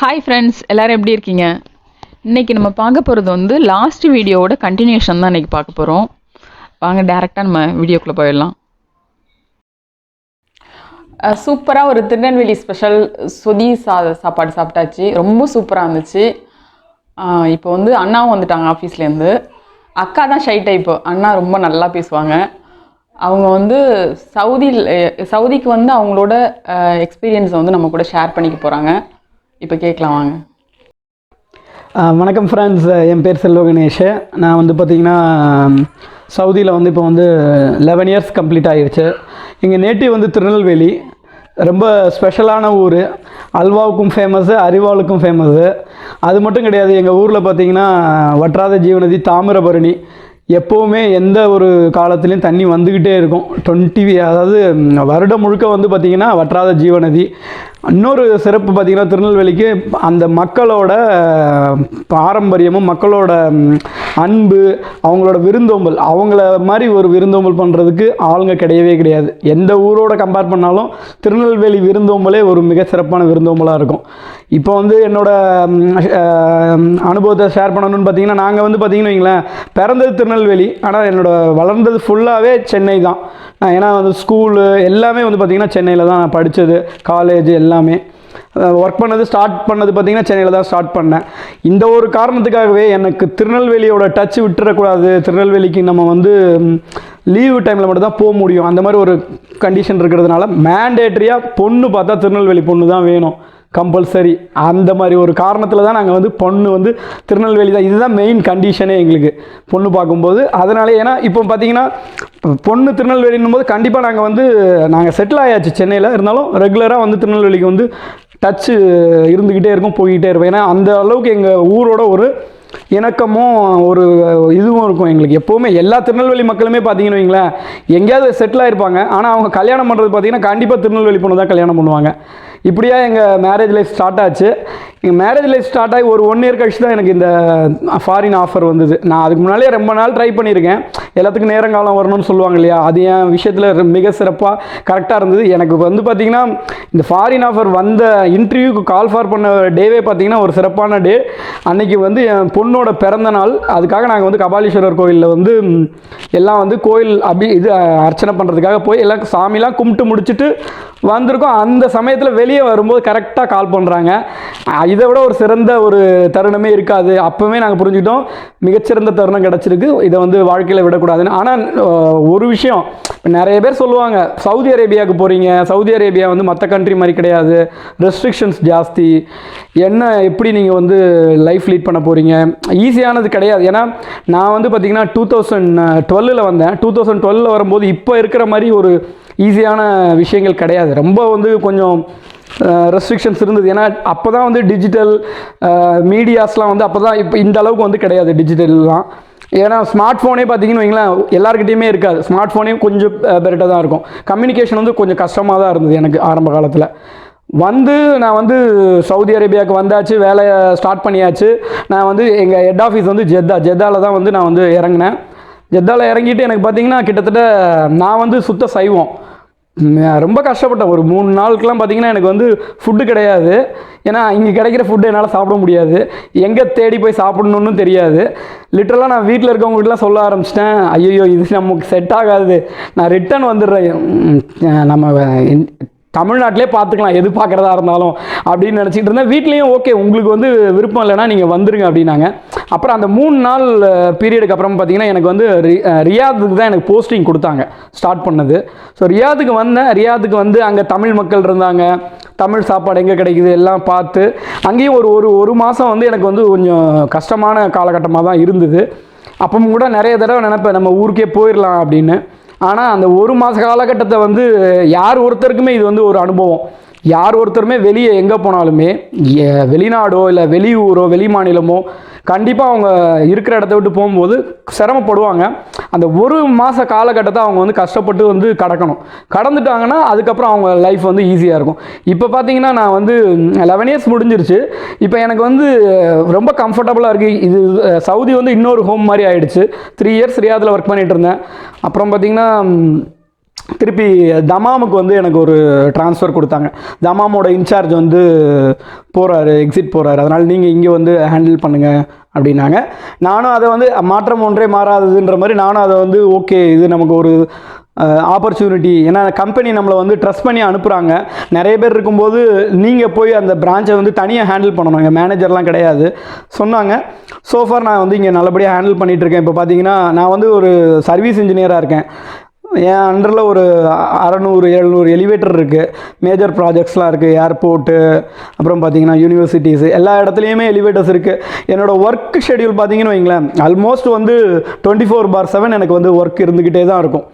Hi friends எல்லோரும் எப்படி இருக்கீங்க? இன்னைக்கு நம்ம பார்க்க போகிறது வந்து லாஸ்ட் வீடியோவோட கண்டினியூஷன் தான் இன்றைக்கி பார்க்க போகிறோம் வாங்க டேரெக்டாக நம்ம வீடியோக்குள்ளே போயிடலாம். சூப்பராக ஒரு திருநெல்வேலி ஸ்பெஷல் சொதி சா சாப்பாடு சாப்பிட்டாச்சு. ரொம்ப சூப்பராக இருந்துச்சு. இப்போ வந்து அண்ணாவும் வந்துட்டாங்க ஆஃபீஸ்லேருந்து அக்கா தான் ஷை டைப்பு அண்ணா ரொம்ப நல்லா பேசுவாங்க. அவங்க வந்து சவுதியில் சவுதிக்கு வந்து அவங்களோட எக்ஸ்பீரியன்ஸை வந்து நம்ம கூட ஷேர் பண்ணிக்க போகிறாங்க இப்போ கேட்கலாம் வாங்க. வணக்கம் ஃப்ரெண்ட்ஸ் என் பேர் செல்வ கணேஷ். நான் வந்து பார்த்திங்கன்னா சவுதியில் வந்து இப்போ வந்து லெவன் இயர்ஸ் கம்ப்ளீட் ஆகிருச்சு எங்கள் நேட்டிவ் வந்து திருநெல்வேலி. ரொம்ப ஸ்பெஷலான ஊர். அல்வாவுக்கும் ஃபேமஸ்ஸு அரிவாளுக்கும் ஃபேமஸ்ஸு அது மட்டும் கிடையாது எங்கள் ஊரில் பார்த்திங்கன்னா வற்றாத ஜீவநதி தாமிரபரணி. எப்போவுமே எந்த ஒரு காலத்துலேயும் தண்ணி வந்துக்கிட்டே இருக்கும். டுவெண்ட்டி அதாவது வருடம் முழுக்க வந்து பார்த்திங்கன்னா வற்றாத ஜீவநதி. இன்னொரு சிறப்பு பார்த்திங்கன்னா திருநெல்வேலிக்கு அந்த மக்களோட பாரம்பரியமும் மக்களோட அன்பு அவங்களோட விருந்தோம்பல் அவங்கள மாதிரி ஒரு விருந்தோம்பல் பண்ணுறதுக்கு ஆளுங்க கிடையவே கிடையாது. எந்த ஊரோட கம்பேர் பண்ணாலும் திருநெல்வேலி விருந்தோம்பலே ஒரு மிக சிறப்பான விருந்தோம்பலாக இருக்கும். இப்போ வந்து என்னோட அனுபவத்தை ஷேர் பண்ணணும்னு பார்த்தீங்கன்னா நாங்கள் வந்து பார்த்தீங்கன்னு வைங்களேன் பிறந்தது திருநெல்வேலி ஆனால் என்னோட வளர்ந்தது ஃபுல்லாகவே சென்னை தான். நான் ஏன்னா வந்து ஸ்கூலு எல்லாமே வந்து பார்த்திங்கன்னா சென்னையில் தான் நான் படித்தது காலேஜ் எல்லாமே. ஒர்க் பண்ணது ஸ்டார்ட் பண்ணது பார்த்திங்கன்னா சென்னையில் தான் ஸ்டார்ட் பண்ணேன். இந்த ஒரு காரணத்துக்காகவே எனக்கு திருநெல்வேலியோட டச் விட்டுறக்கூடாது. திருநெல்வேலிக்கு நம்ம வந்து லீவு டைமில் மட்டும் தான் போக முடியும். அந்த மாதிரி ஒரு கண்டிஷன் இருக்கிறதுனால மேண்டேட்ரியாக பொண்ணு பார்த்தா திருநெல்வேலி பொண்ணு தான் வேணும். கம்பல்சரி. அந்த மாதிரி ஒரு காரணத்தில் தான் நாங்கள் வந்து பொண்ணு வந்து திருநெல்வேலி தான். இதுதான் மெயின் கண்டிஷனே எங்களுக்கு. பொண்ணு பார்க்கும்போது. அதனால ஏன்னா இப்போ பார்த்தீங்கன்னா பொண்ணு திருநெல்வேலின்னும் போது கண்டிப்பாக நாங்கள் வந்து நாங்கள் செட்டில் ஆயாச்சு சென்னையில். இருந்தாலும் ரெகுலராக வந்து திருநெல்வேலிக்கு வந்து டச்சு இருந்துக்கிட்டே இருக்கும் போய்கிட்டே இருப்போம் ஏன்னா அந்த அளவுக்கு எங்கள் ஊரோட ஒரு இணக்கமும் ஒரு இதுவும் இருக்கும் எங்களுக்கு. எப்போவுமே எல்லா திருநெல்வேலி மக்களுமே பார்த்தீங்கன்னு வைங்களேன் எங்கேயாவது செட்டில் ஆகிருப்பாங்க ஆனால் அவங்க கல்யாணம் பண்ணுறது பார்த்தீங்கன்னா கண்டிப்பாக திருநெல்வேலி பொண்ணு தான் கல்யாணம் பண்ணுவாங்க. இப்படியா எங்கள் மேரேஜ் லைஃப் ஸ்டார்ட் ஆச்சு. எங்கள் மேரேஜ் லைஃப் ஸ்டார்ட் ஆகி ஒரு ஒன் இயர் கழிச்சு தான் எனக்கு இந்த ஃபாரின் ஆஃபர் வந்தது. நான் அதுக்கு முன்னாலே ரொம்ப நாள் ட்ரை பண்ணியிருக்கேன். எல்லாத்துக்கும் நேரங்காலம் வரணும்னு சொல்லுவாங்க இல்லையா? அது என் விஷயத்தில் மிக சிறப்பாக கரெக்டாக இருந்தது. எனக்கு வந்து பார்த்திங்கன்னா இந்த ஃபாரின் ஆஃபர் வந்த இன்டர்வியூக்கு கால் ஃபார் பண்ண டேவே பார்த்திங்கன்னா ஒரு சிறப்பான டே அன்னைக்கு வந்து என் பொண்ணோட பிறந்த நாள். அதுக்காக நாங்கள் வந்து கபாலீஸ்வரர் கோயிலில் வந்து எல்லாம் வந்து கோயில் அபி இது அர்ச்சனை பண்ணுறதுக்காக போய் எல்லாம் சாமிலாம் கும்பிட்டு முடிச்சுட்டு வந்திருக்கோம். அந்த சமயத்தில் வெளியே வரும்போது கரெக்டாக கால் பண்ணுறாங்க இதை விட ஒரு சிறந்த ஒரு தருணமே இருக்காது. அப்போவே நாங்கள் புரிஞ்சுக்கிட்டோம். மிகச்சிறந்த தருணம் கிடச்சிருக்கு. இதை வந்து வாழ்க்கையில் விடக்கூடாதுன்னு. ஆனால் ஒரு விஷயம். நிறைய பேர் சொல்லுவாங்க சவுதி அரேபியாவுக்கு போகிறீங்க சவுதி அரேபியா வந்து மற்ற கண்ட்ரி மாதிரி கிடையாது. ரெஸ்ட்ரிக்ஷன்ஸ் ஜாஸ்தி. என்ன எப்படி நீங்கள் வந்து லைஃப் லீட் பண்ண போகிறீங்க ஈஸியானது கிடையாது. ஏன்னா நான் வந்து பார்த்திங்கன்னா டூ தௌசண்ட் டுவெல்லில் வந்தேன். டூ தௌசண்ட் டுவெல்லில் வரும்போது இப்போ இருக்கிற மாதிரி ஒரு ஈஸியான விஷயங்கள் கிடையாது. ரொம்ப வந்து கொஞ்சம் ரெஸ்ட்ரிக்ஷன்ஸ் இருந்தது. ஏன்னா அப்போ தான் வந்து டிஜிட்டல் மீடியாஸ்லாம் வந்து அப்போ தான் இப்போ இந்த அளவுக்கு வந்து கிடையாது டிஜிட்டல்லாம் ஏன்னா ஸ்மார்ட் ஃபோனே பார்த்தீங்கன்னு வைங்களேன் எல்லாருக்கிட்டையுமே இருக்காது. ஸ்மார்ட் ஃபோனே கொஞ்சம் பெட்டராக தான் இருக்கும். கம்யூனிகேஷன் வந்து கொஞ்சம் கஷ்டமாக தான் இருந்தது எனக்கு ஆரம்ப காலத்தில். வந்து நான் வந்து சவுதி அரேபியாவுக்கு வந்தாச்சு வேலையை ஸ்டார்ட் பண்ணியாச்சு. நான் வந்து எங்கள் ஹெட் ஆஃபீஸ் வந்து ஜெத்தா. ஜெத்தாவில் தான் வந்து நான் வந்து இறங்கினேன். ஜெத்தாவில் இறங்கிட்டு எனக்கு பார்த்தீங்கன்னா கிட்டத்தட்ட நான் வந்து சுத்த சைவம். ரொம்ப கஷ்டப்பட்டேன். ஒரு மூணு நாளுக்கெல்லாம் பார்த்தீங்கன்னா எனக்கு வந்து ஃபுட்டு கிடையாது. ஏன்னா இங்கே கிடைக்கிற ஃபுட்டு என்னால் சாப்பிட முடியாது. எங்கே தேடி போய் சாப்பிடணுன்னு தெரியாது. லிட்டரலாக நான் வீட்டில் இருக்கவங்ககிட்டலாம் சொல்ல ஆரம்பிச்சிட்டேன். ஐயோ இது நமக்கு செட் ஆகாது. நான் ரிட்டர்ன் வந்துடுறேன். நம்ம தமிழ்நாட்டிலே பார்த்துக்கலாம் எது பார்க்குறதா இருந்தாலும் அப்படின்னு நினச்சிட்டு இருந்தேன். வீட்லேயும் ஓகே உங்களுக்கு வந்து விருப்பம் இல்லைன்னா நீங்கள் வந்துருங்க அப்படின்னாங்க. அப்புறம் அந்த மூணு நாள் பீரியடுக்கு அப்புறம் பார்த்தீங்கன்னா எனக்கு வந்து ரி- ரியாதுக்கு தான் எனக்கு போஸ்டிங் கொடுத்தாங்க ஸ்டார்ட் பண்ணது. ஸோ ரியாதுக்கு வந்தேன். ரியாதுக்கு வந்து அங்கே தமிழ் மக்கள் இருந்தாங்க. தமிழ் சாப்பாடு எங்கே கிடைக்குது எல்லாம் பார்த்து அங்கேயும் ஒரு ஒரு ஒரு மாதம் வந்து எனக்கு வந்து கொஞ்சம் கஷ்டமான காலகட்டமாக தான் இருந்தது. அப்பவும் கூட நிறைய தடவை நினைப்பேன் நம்ம ஊருக்கே போயிடலாம் அப்படின்னு. ஆனால் அந்த ஒரு மாத காலகட்டத்தை வந்து யார் ஒருத்தருக்குமே இது வந்து ஒரு அனுபவம். யார் ஒருத்தருமே வெளியே எங்கே போனாலுமே வெளிநாடோ இல்லை வெளியூரோ வெளி மாநிலமோ கண்டிப்பாக அவங்க இருக்கிற இடத்த விட்டு போகும்போது சிரமப்படுவாங்க. அந்த ஒரு மாத காலகட்டத்தை அவங்க வந்து கஷ்டப்பட்டு வந்து கடக்கணும். கடந்துட்டாங்கன்னா அதுக்கப்புறம் அவங்க லைஃப் வந்து ஈஸியாக இருக்கும். இப்போ பார்த்தீங்கன்னா நான் வந்து லெவன் இயர்ஸ் முடிஞ்சிருச்சு. இப்போ எனக்கு வந்து ரொம்ப கம்ஃபர்டபுளாக இருக்குது இது சவுதி வந்து இன்னொரு ஹோம் மாதிரி ஆயிடுச்சு. த்ரீ இயர்ஸ் ரியாதில் ஒர்க் பண்ணிகிட்டு இருந்தேன். அப்புறம் பார்த்தீங்கன்னா திருப்பி தமாமுக்கு வந்து எனக்கு ஒரு ட்ரான்ஸ்ஃபர் கொடுத்தாங்க. தமாமோட இன்சார்ஜ் வந்து போகிறாரு எக்ஸிட் போகிறாரு அதனால் நீங்கள் இங்கே வந்து ஹேண்டில் பண்ணுங்கள் அப்படின்னாங்க. நானும் அதை வந்து மாற்றம் ஒன்றே மாறாததுன்ற மாதிரி நானும் அதை வந்து ஓகே இது நமக்கு ஒரு ஆப்பர்ச்சுனிட்டி ஏன்னா கம்பெனி நம்மளை வந்து ட்ரஸ்ட் பண்ணி அனுப்புகிறாங்க நிறைய பேர் இருக்கும்போது நீங்கள் போய் அந்த பிரான்ச்சை வந்து தனியாக ஹேண்டில் பண்ணணும். மேனேஜர்லாம் கிடையாது. சொன்னாங்க. சோஃபார் நான் வந்து இங்கே நல்லபடியாக ஹேண்டில் பண்ணிகிட்ருக்கேன் இப்போ பார்த்தீங்கன்னா நான் வந்து ஒரு சர்வீஸ் இன்ஜினியராக இருக்கேன். என் அண்டரில் ஒரு அறநூறு எழுநூறு எலிவேட்டர் இருக்குது மேஜர் ப்ராஜெக்ட்ஸ்லாம் இருக்குது ஏர்போர்ட்டு அப்புறம் பார்த்தீங்கன்னா யூனிவர்சிட்டிஸ் எல்லா இடத்துலையுமே எலிவேட்டர்ஸ் இருக்குது என்னோடய ஒர்க் ஷெடியூல் பார்த்தீங்கன்னு வைங்களேன் ஆல்மோஸ்ட் வந்து டுவெண்ட்டி ஃபோர் பார் செவன் எனக்கு வந்து ஒர்க் இருந்துக்கிட்டே தான் இருக்கும்.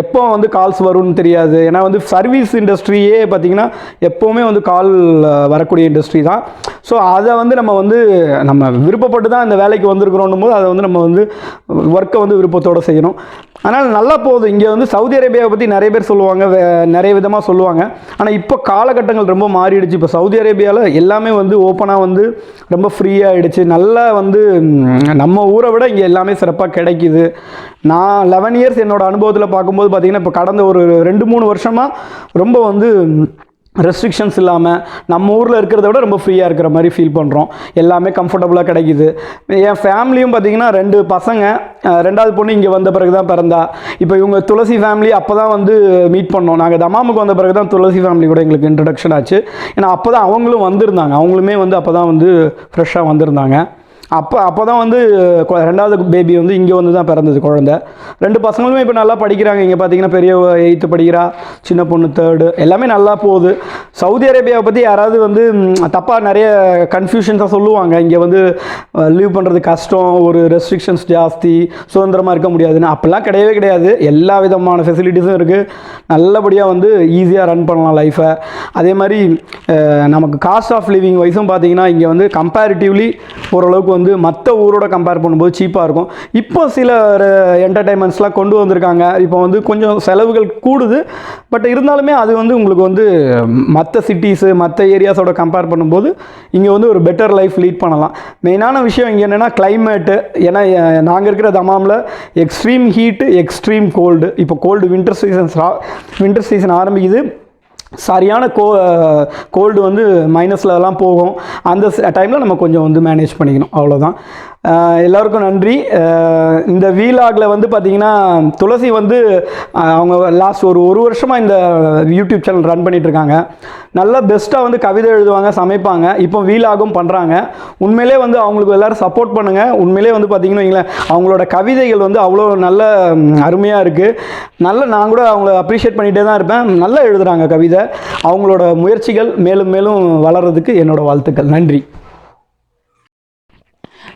எப்போ வந்து கால்ஸ் வரும்னு தெரியாது. ஏன்னா வந்து சர்வீஸ் இண்டஸ்ட்ரியே பார்த்தீங்கன்னா எப்போவுமே வந்து கால் வரக்கூடிய இண்டஸ்ட்ரி தான். ஸோ அதை வந்து நம்ம வந்து நம்ம விருப்பப்பட்டு தான் இந்த வேலைக்கு வந்திருக்கிறோன்னும் போது அதை வந்து நம்ம வந்து ஒர்க்கை வந்து விருப்பத்தோடு செய்யணும். ஆனால் நல்லா போகுது. இங்கே வந்து சவுதி அரேபியாவை பற்றி நிறைய பேர் சொல்லுவாங்க வே- நிறைய விதமாக சொல்லுவாங்க. ஆனால் இப்போ காலகட்டங்கள் ரொம்ப மாறிடுச்சு. இப்போ சவுதி அரேபியாவில் எல்லாமே வந்து ஓப்பனாக வந்து ரொம்ப ஃப்ரீயாகிடுச்சு நல்லா வந்து நம்ம ஊரை விட இங்கே எல்லாமே சிறப்பாக கிடைக்கிது. நான் லெவன் இயர்ஸ் என்னோடய அனுபவத்தில் பார்க்கும்போது பார்த்திங்கன்னா இப்போ கடந்த ஒரு ரெண்டு மூணு வருஷமாக ரொம்ப வந்து ரெஸ்ட்ரிக்ஷன்ஸ் இல்லாமல் நம்ம ஊரில் இருக்கிறத விட ரொம்ப ஃப்ரீயாக இருக்கிற மாதிரி ஃபீல் பண்ணுறோம் எல்லாமே கம்ஃபர்டபுளாக கிடைக்குது. என் ஃபேமிலியும் பார்த்தீங்கன்னா ரெண்டு பசங்க ரெண்டாவது பொண்ணு இங்கே வந்த பிறகு தான் பிறந்தா. இப்போ இவங்க துளசி ஃபேமிலி அப்போ தான் வந்து மீட் பண்ணோம். நாங்கள் தமாமுக்கு வந்த பிறகு தான் துளசி ஃபேமிலி கூட எங்களுக்கு இன்ட்ரடக்ஷன் ஆச்சு. ஏன்னா அப்போ தான் அவங்களும் வந்திருந்தாங்க. அவங்களுமே வந்து அப்போ தான் வந்து ஃப்ரெஷ்ஷாக வந்திருந்தாங்க. அப்போ அப்போ தான் வந்து கொ- ரெண்டாவது பேபி வந்து இங்கே வந்து தான் பிறந்தது குழந்தை. ரெண்டு பசங்களுமே இப்போ நல்லா படிக்கிறாங்க. இங்கே பார்த்தீங்கன்னா பெரிய எயித்து படிக்கிறா சின்ன பொண்ணு தேர்டு எல்லாமே நல்லா போகுது. சவுதி அரேபியாவை பற்றி யாராவது வந்து தப்பாக நிறைய கன்ஃபியூஷன்ஸாக சொல்லுவாங்க. இங்கே வந்து லீவ் பண்ணுறது கஷ்டம் ஒரு ரெஸ்ட்ரிக்ஷன்ஸ் ஜாஸ்தி சுதந்திரமாக இருக்க முடியாதுன்னு. அப்போல்லாம் கிடையவே கிடையாது. எல்லா விதமான ஃபெசிலிட்டிஸும் இருக்குது நல்லபடியாக வந்து ஈஸியாக ரன் பண்ணலாம் லைஃப்பை அதே மாதிரி நமக்கு காஸ்ட் ஆஃப் லிவிங் வைஸும் பார்த்தீங்கன்னா இங்கே வந்து கம்பேரிட்டிவ்லி ஓரளவுக்கு வந்து வந்து மற்ற ஊரோட கம்பேர் பண்ணும்போது சீப்பாக இருக்கும். இப்போ சில என்டர்டைன்மெண்ட்ஸ்லாம் கொண்டு வந்திருக்காங்க. இப்போ வந்து கொஞ்சம் செலவுகள் கூடுது. பட் இருந்தாலுமே அது வந்து உங்களுக்கு வந்து மற்ற சிட்டிஸு மற்ற ஏரியாஸோட கம்பேர் பண்ணும்போது இங்கே வந்து ஒரு பெட்டர் லைஃப் லீட் பண்ணலாம். மெயினான விஷயம் இங்கே என்னென்னா கிளைமேட்டு ஏன்னா நாங்கள் இருக்கிற தமாமில் எக்ஸ்ட்ரீம் ஹீட்டு எக்ஸ்ட்ரீம் கோல்டு இப்போ cold winter season winter season ஆரம்பிக்குது. சரியான கோ கோல்டு வந்து மைனஸ்லலாம் போகும். அந்த டைமில் நம்ம கொஞ்சம் வந்து மேனேஜ் பண்ணிக்கணும். அவ்வளோதான் எல்லாருக்கும் நன்றி. இந்த வீலாகில் வந்து பார்த்திங்கன்னா துளசி வந்து அவங்க லாஸ்ட் ஒரு ஒரு வருஷமாக இந்த யூடியூப் சேனல் ரன் பண்ணிகிட்ருக்காங்க நல்லா நல்ல பெஸ்ட்டாக வந்து கவிதை எழுதுவாங்க சமைப்பாங்க. இப்போ வீலாகும் பண்ணுறாங்க உண்மையிலே வந்து அவங்களுக்கு எல்லோரும் சப்போர்ட் பண்ணுங்கள் உண்மையிலே வந்து பார்த்தீங்கன்னு வைங்களேன் அவங்களோட கவிதைகள் வந்து அவ்வளோ நல்ல அருமையாக இருக்குது நல்ல நான் கூட அவங்கள அப்ரிஷியேட் பண்ணிகிட்டே தான் இருப்பேன். நல்லா எழுதுகிறாங்க கவிதை. அவங்களோட முயற்சிகள் மேலும் மேலும் வளர்கிறதுக்கு என்னோடய வாழ்த்துக்கள். நன்றி.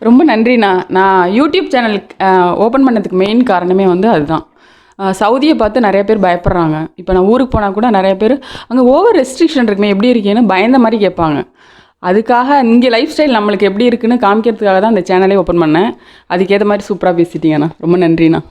ரொம்ப நன்றிண்ணா. நான் யூடியூப் சேனல் ஓப்பன் பண்ணதுக்கு மெயின் காரணமே வந்து அதுதான். சவுதியை பார்த்து நிறைய பேர் பயப்படுறாங்க. இப்போ நான் ஊருக்கு போனால் கூட நிறைய பேர் அங்கே ஓவர் ரெஸ்ட்ரிக்ஷன் இருக்குமே எப்படி இருக்கேன்னு பயந்த மாதிரி கேட்பாங்க. அதுக்காக இங்கே லைஃப் ஸ்டைல் நம்மளுக்கு எப்படி இருக்குன்னு காமிக்கிறதுக்காக தான் அந்த சேனலே ஓப்பன் பண்ணேன். அதுக்கேற்ற மாதிரி சூப்பராக பேசிட்டீங்கண்ணா. ரொம்ப நன்றிண்ணா.